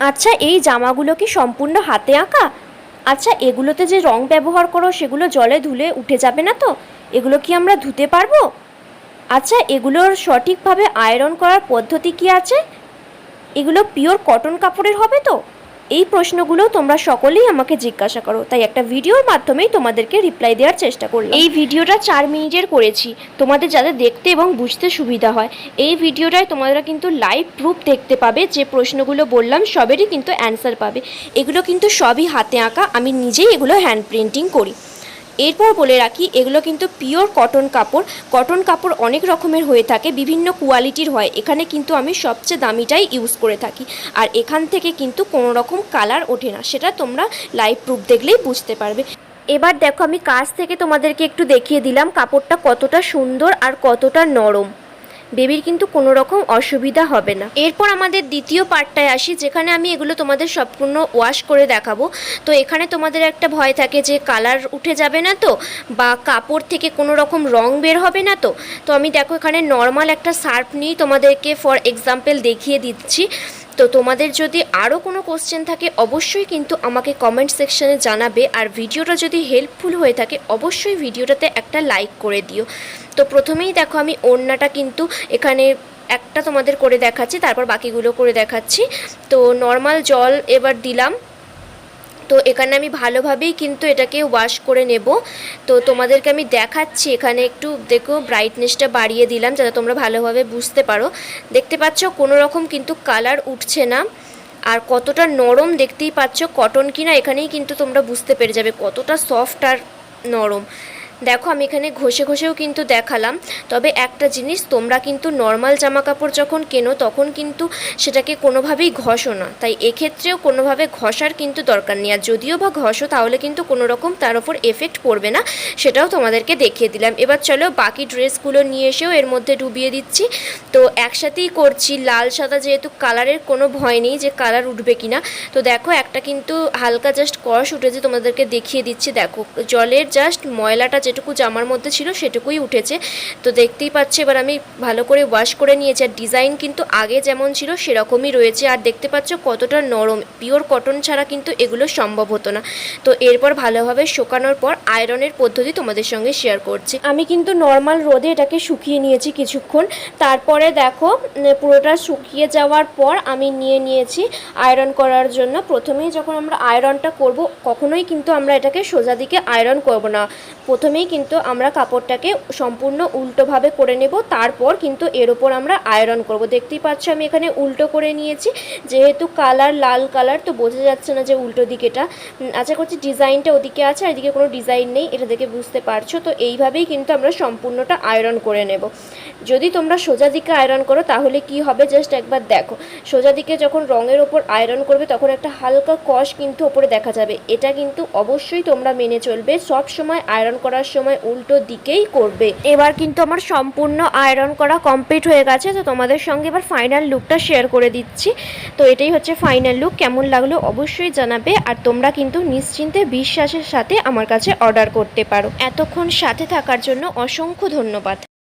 আচ্ছা এই জামাগুলো কি সম্পূর্ণ হাতে আঁকা? আচ্ছা এগুলোতে যে রং ব্যবহার করো, সেগুলো জলে ধুলে উঠে যাবে না তো? এগুলো কি আমরা ধুতে পারব? আচ্ছা এগুলোর সঠিকভাবে আয়রন করার পদ্ধতি কি আছে? এগুলো পিওর কটন কাপড়ের হবে তো? এই প্রশ্নগুলো তোমরা সকলেই আমাকে জিজ্ঞাসা করো। তাই একটা ভিডিওর মাধ্যমেই তোমাদেরকে রিপ্লাই দেওয়ার চেষ্টা করলাম। এই ভিডিওটা চার মিনিটের করেছি। তোমাদের যাতে দেখতে এবং বুঝতে সুবিধা হয়। এই ভিডিওটায় তোমরা কিন্তু লাইভ প্রুফ দেখতে পাবে। যে প্রশ্নগুলো বললাম, সবেরই কিন্তু অ্যান্সার পাবে। এগুলো কিন্তু সবই হাতে আঁকা। আমি নিজেই এগুলো হ্যান্ড প্রিন্টিং করি। এরপর বলে রাখি, এগুলো কিন্তু পিওর কটন কাপড়। কটন কাপড় অনেক রকমের হয়ে থাকে, বিভিন্ন কোয়ালিটির হয়। এখানে কিন্তু আমি সবচেয়ে দামিটাই ইউজ করে থাকি। আর এখান থেকে কিন্তু কোনো রকম কালার ওঠে না, সেটা তোমরা লাইভ প্রুফ দেখলেই বুঝতে পারবে। এবার দেখো, আমি কাছ থেকে তোমাদেরকে একটু দেখিয়ে দিলাম কাপড়টা কতটা সুন্দর আর কতটা নরম। বেবির কিন্তু কোনো রকম অসুবিধা হবে না। এরপর আমাদের দ্বিতীয় পার্টটায় আসি, যেখানে আমি এগুলো তোমাদের সম্পূর্ণ ওয়াশ করে দেখাবো। তো এখানে তোমাদের একটা ভয় থাকে যে কালার উঠে যাবে না তো, বা কাপড় থেকে কোনো রকম রং বের হবে না তো। তো আমি দেখো এখানে নর্মাল একটা সার্ফ নিয়েই তোমাদেরকে ফর এক্সাম্পল দেখিয়ে দিচ্ছি। তো তোমাদের যদি আরও কোনো কোশ্চেন থাকে, অবশ্যই কিন্তু আমাকে কমেন্ট সেকশনে জানাবে। আর ভিডিওটা যদি হেল্পফুল হয়ে থাকে, অবশ্যই ভিডিওটাতে একটা লাইক করে দিও। তো প্রথমেই দেখো আমি ওড়নাটা কিন্তু এখানে একটা তোমাদের করে দেখাচ্ছি, তারপর বাকিগুলো করে দেখাচ্ছি। তো নর্মাল জল এবার দিলাম। তো এখানে আমি ভালোভাবেই কিন্তু এটাকে ওয়াশ করে নেব। তো তোমাদেরকে আমি দেখাচ্ছি, এখানে একটু দেখো ব্রাইটনেসটা বাড়িয়ে দিলাম যাতে তোমরা ভালোভাবে বুঝতে পারো। দেখতে পাচ্ছ কোনো রকম কিন্তু কালার উঠছে না। আর কতটা নরম দেখতেই পাচ্ছ কটন কিনা এখানেই কিন্তু তোমরা বুঝতে পেরে যাবে কতটা সফট আর নরম। দেখো, আমি এখানে ঘষে ঘষেও কিন্তু দেখালাম। তবে একটা জিনিস, তোমরা কিন্তু নর্মাল জামা কাপড় যখন কেনো, তখন কিন্তু সেটাকে কোনোভাবেই ঘষো না। তাই এক্ষেত্রেও কোনোভাবে ঘষার কিন্তু দরকার নেই। আর যদিও বা ঘষো, তাহলে কিন্তু কোনো রকম তার ওপর এফেক্ট পড়বে না। সেটাও তোমাদেরকে দেখিয়ে দিলাম। এবার চলো, বাকি ড্রেসগুলো নিয়ে এসেও এর মধ্যে ডুবিয়ে দিচ্ছি। তো একসাথেই করছি। লাল, সাদা যেহেতু কালারের কোনো ভয় নেই যে কালার উঠবে কিনা। তো দেখো, একটা কিন্তু হালকা জাস্ট কষ উঠেছে, তোমাদেরকে দেখিয়ে দিচ্ছি। দেখো, জলের জাস্ট ময়লাটা যেটুকু জামার মধ্যে ছিল সেটুকুই উঠেছে। তো দেখতেই পাচ্ছি, এবার আমি ভালো করে ওয়াশ করে নিয়েছি। আর ডিজাইন কিন্তু আগে যেমন ছিল সেরকমই রয়েছে। আর দেখতে পাচ্ছ কতটা নরম। পিওর কটন ছাড়া কিন্তু এগুলো সম্ভব হতো না। তো এরপর ভালোভাবে শুকানোর পর আয়রনের পদ্ধতি তোমাদের সঙ্গে শেয়ার করছি। আমি কিন্তু নর্মাল রোদে এটাকে শুকিয়ে নিয়েছি কিছুক্ষণ। তারপরে দেখো পুরোটা শুকিয়ে যাওয়ার পর আমি নিয়ে নিয়েছি আয়রন করার জন্য। প্রথমেই যখন আমরা আয়রনটা করব, কখনোই কিন্তু আমরা এটাকে সোজা দিকে আয়রন করব না। প্রথমেই কিন্তু আমরা কাপড়টাকে সম্পূর্ণ উল্টোভাবে করে নেব, তারপর কিন্তু এর ওপর আমরা আয়রন করব। দেখতেই পাচ্ছ আমি এখানে উল্টো করে নিয়েছি, যেহেতু কালার লাল কালার তো বোঝা যাচ্ছে না যে উল্টো দিকেটা আশা করছি ডিজাইনটা ওদিকে আছে, আর এদিকে কোনো ডিজাইন নেই, এটা দেখে বুঝতে পারছ, তো এইভাবেই কিন্তু আমরা সম্পূর্ণটা আয়রন করে নেব। যদি তোমরা সোজা দিকে আয়রন করো, তাহলে কি হবে? জাস্ট একবার দেখো। সোজা দিকে যখন রঙের ওপর আয়রন করবে, তখন একটা হালকা কষ কিন্তু ওপরে দেখা যাবে। এটা কিন্তু অবশ্যই তোমরা মেনে চলবে। সব সময় আয়রন করার সময় উল্টো দিকেই করবে। এবার কিন্তু আমার সম্পূর্ণ আয়রন করা কমপ্লিট হয়ে গেছে, তো তোমাদের সঙ্গে এবার ফাইনাল লুকটা শেয়ার করে দিচ্ছি। তো এটাই হচ্ছে ফাইনাল লুক কেমন লাগল অবশ্যই জানাবে, আর তোমরা কিন্তু নিশ্চিন্তে বিশ্বাসের সাথে আমার কাছে অর্ডার করতে পারো। এতক্ষণ সাথে থাকার জন্য অসংখ্য ধন্যবাদ।